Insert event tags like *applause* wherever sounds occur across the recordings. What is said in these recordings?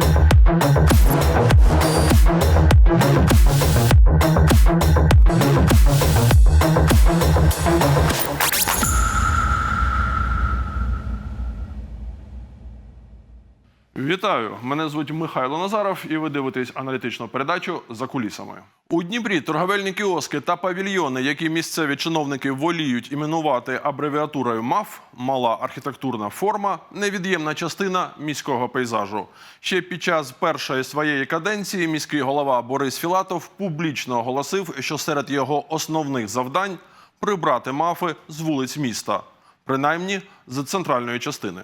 Thank you. Вітаю! Мене звуть Михайло Назаров, і ви дивитесь аналітичну передачу за кулісами. У Дніпрі торговельні кіоски та павільйони, які місцеві чиновники воліють іменувати абревіатурою МАФ мала архітектурна форма, невід'ємна частина міського пейзажу. Ще під час першої своєї каденції міський голова Борис Філатов публічно оголосив, що серед його основних завдань прибрати мафи з вулиць міста, принаймні з центральної частини.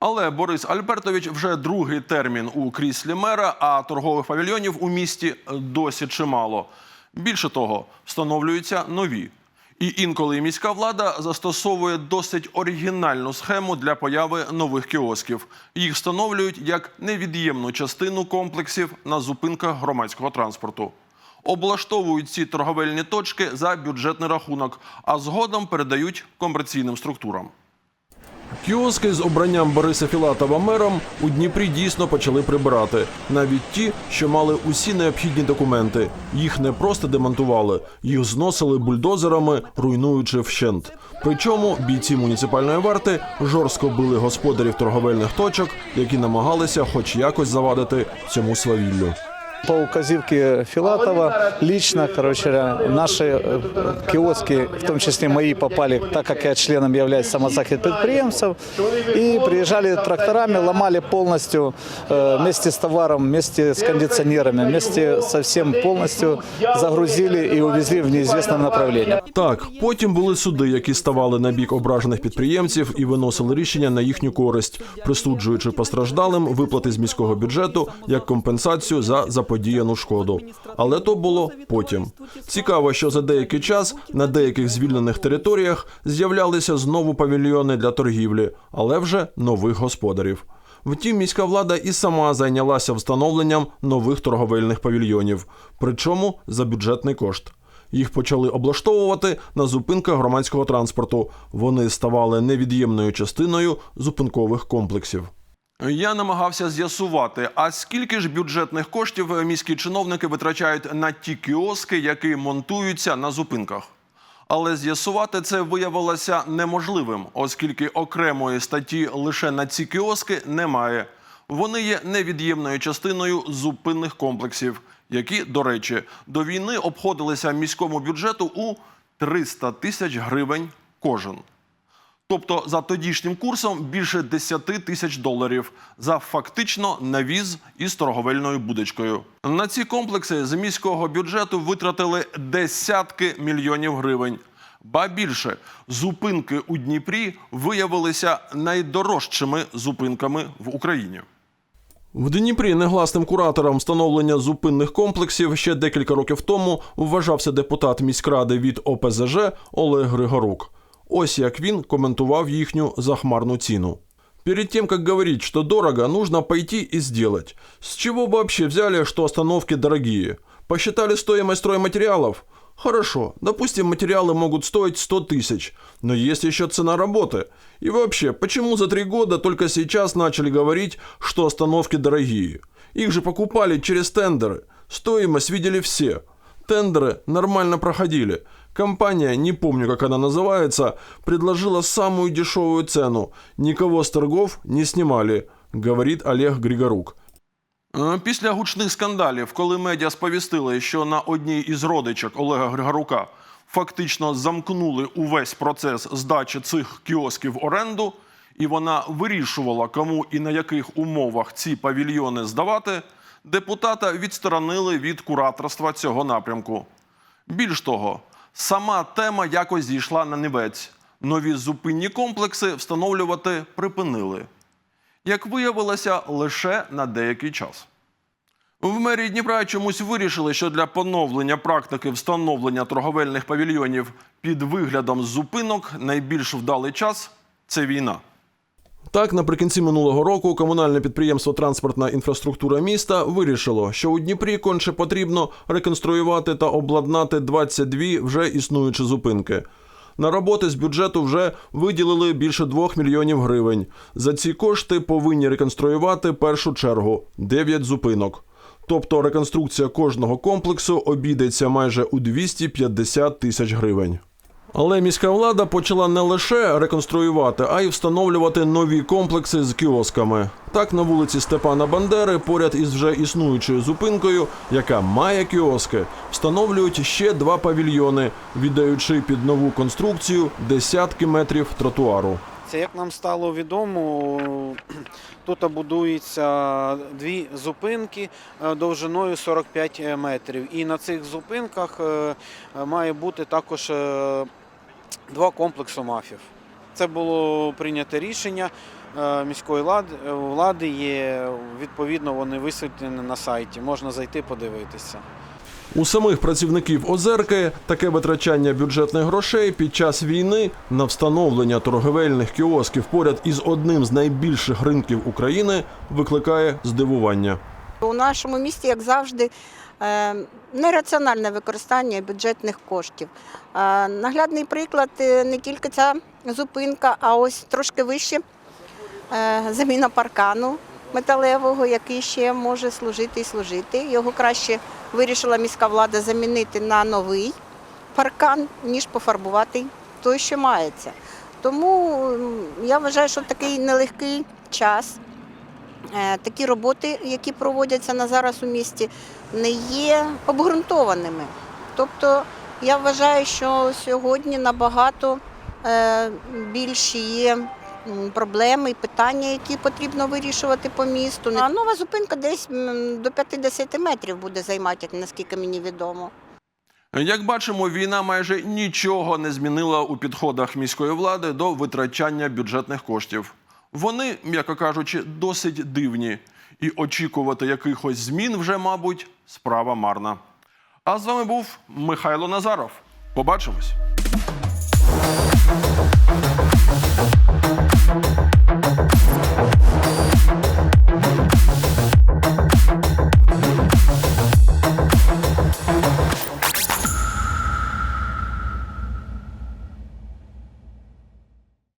Але Борис Альбертович вже другий термін у кріслі мера, а торгових павільйонів у місті досі чимало. Більше того, встановлюються нові. І інколи міська влада застосовує досить оригінальну схему для появи нових кіосків. Їх встановлюють як невід'ємну частину комплексів на зупинках громадського транспорту. Облаштовують ці торговельні точки за бюджетний рахунок, а згодом передають комерційним структурам. Кіоски з обранням Бориса Філатова мером у Дніпрі дійсно почали прибирати. Навіть ті, що мали усі необхідні документи. Їх не просто демонтували, їх зносили бульдозерами, руйнуючи вщент. Причому бійці муніципальної варти жорстко били господарів торговельних точок, які намагалися хоч якось завадити цьому свавіллю. По указивке Филатова лично, короче, говоря, наши э, в том числе мои, попали, так как я членом являюсь самозахит предприемцев, и приезжали тракторами, ломали полностью э, вместе с товаром, вместе с кондиционерами, вместе со всем полностью загрузили и увезли в неизвестном направлении. Так, потім були суди, які ставали на бік ображених підприємців і виносили рішення на їхню користь, присуджуючи постраждалим виплати з міського бюджету як компенсацію за заподіяну шкоду. Але то було потім. Цікаво, що за деякий час на деяких звільнених територіях з'являлися знову павільйони для торгівлі, але вже нових господарів. Втім, міська влада і сама зайнялася встановленням нових торговельних павільйонів, причому за бюджетний кошт. Їх почали облаштовувати на зупинках громадського транспорту. Вони ставали невід'ємною частиною зупинкових комплексів. Я намагався з'ясувати, а скільки ж бюджетних коштів міські чиновники витрачають на ті кіоски, які монтуються на зупинках. Але з'ясувати це виявилося неможливим, оскільки окремої статті лише на ці кіоски немає. Вони є невід'ємною частиною зупинних комплексів, які, до речі, до війни обходилися міському бюджету у 300 тисяч гривень кожен. Тобто за тодішнім курсом більше 10 тисяч доларів за фактично навіз із торговельною будочкою. На ці комплекси з міського бюджету витратили десятки мільйонів гривень. Ба більше зупинки у Дніпрі виявилися найдорожчими зупинками в Україні. В Дніпрі негласним куратором встановлення зупинних комплексів ще декілька років тому вважався депутат міськради від ОПЗЖ Олег Григорук. Ось як він коментував їхню захмарну ціну. Перед тем, как говорить, что дорого, нужно пойти и сделать. С чего бы вообще взяли, что остановки дорогие? Посчитали стоимость стройматериалов? Хорошо, допустим, материалы могут стоить 100 тысяч, но есть еще цена работы. И вообще, почему за три года только сейчас начали говорить, что остановки дорогие? Их же покупали через тендеры. Стоимость видели все. Тендеры нормально проходили. Компания, не помню, как она называется, предложила самую дешевую цену. Никого с торгов не снимали, говорит Олег Григорук. Е, Після гучних скандалів, коли медіа сповістили, що на одній із родичок Олега Григорука фактично замкнули увесь процес здачі цих кіосків оренду, і вона вирішувала, кому і на яких умовах ці павільйони здавати, депутата відсторонили від кураторства цього напрямку. Більш того, сама тема якось зійшла на нівець. Нові зупинні комплекси встановлювати припинили. Як виявилося, лише на деякий час. В мерії Дніпра чомусь вирішили, що для поновлення практики встановлення торговельних павільйонів під виглядом зупинок найбільш вдалий час це війна. Так, наприкінці минулого року комунальне підприємство Транспортна інфраструктура міста вирішило, що у Дніпрі конче потрібно реконструювати та обладнати 22 вже існуючі зупинки. На роботи з бюджету вже виділили більше 2 мільйонів гривень. За ці кошти повинні реконструювати першу чергу 9 зупинок. Тобто реконструкція кожного комплексу обійдеться майже у 250 тисяч гривень. Але міська влада почала не лише реконструювати, а й встановлювати нові комплекси з кіосками. Так, на вулиці Степана Бандери, поряд із вже існуючою зупинкою, яка має кіоски, встановлюють ще два павільйони, віддаючи під нову конструкцію десятки метрів тротуару. Це як нам стало відомо, *clears throat* тут будуються дві зупинки е, довжиною 45 метрів. І на цих зупинках е, має бути також е, два комплекси мафів. Це було прийнято рішення міської влади. Є відповідно вони висвітлені на сайті. Можна зайти подивитися. У самих працівників Озерки таке витрачання бюджетних грошей під час війни на встановлення торговельних кіосків поряд із одним з найбільших ринків України викликає здивування. У нашому місті, як завжди, е, нераціональне використання бюджетних коштів. Е, Наглядний приклад е, не тільки ця зупинка, а ось трошки вище заміна паркану металевого, який ще може служити і служити. Його краще вирішила міська влада замінити на новий паркан, ніж пофарбувати той, що мається. Тому я вважаю, що такий нелегкий час. Е, такі роботи, які проводяться на зараз у місті, не є обґрунтованими. Тобто я вважаю, що сьогодні набагато е, більші є проблеми і питання, які потрібно вирішувати по місту. А нова зупинка десь до 50 метрів буде займати, наскільки мені відомо. Як бачимо, війна майже нічого не змінила у підходах міської влади до витрачання бюджетних коштів. Вони, м'яко кажучи, досить дивні, і очікувати якихось змін вже, мабуть, справа марна. А з вами був Михайло Назаров. Побачимось.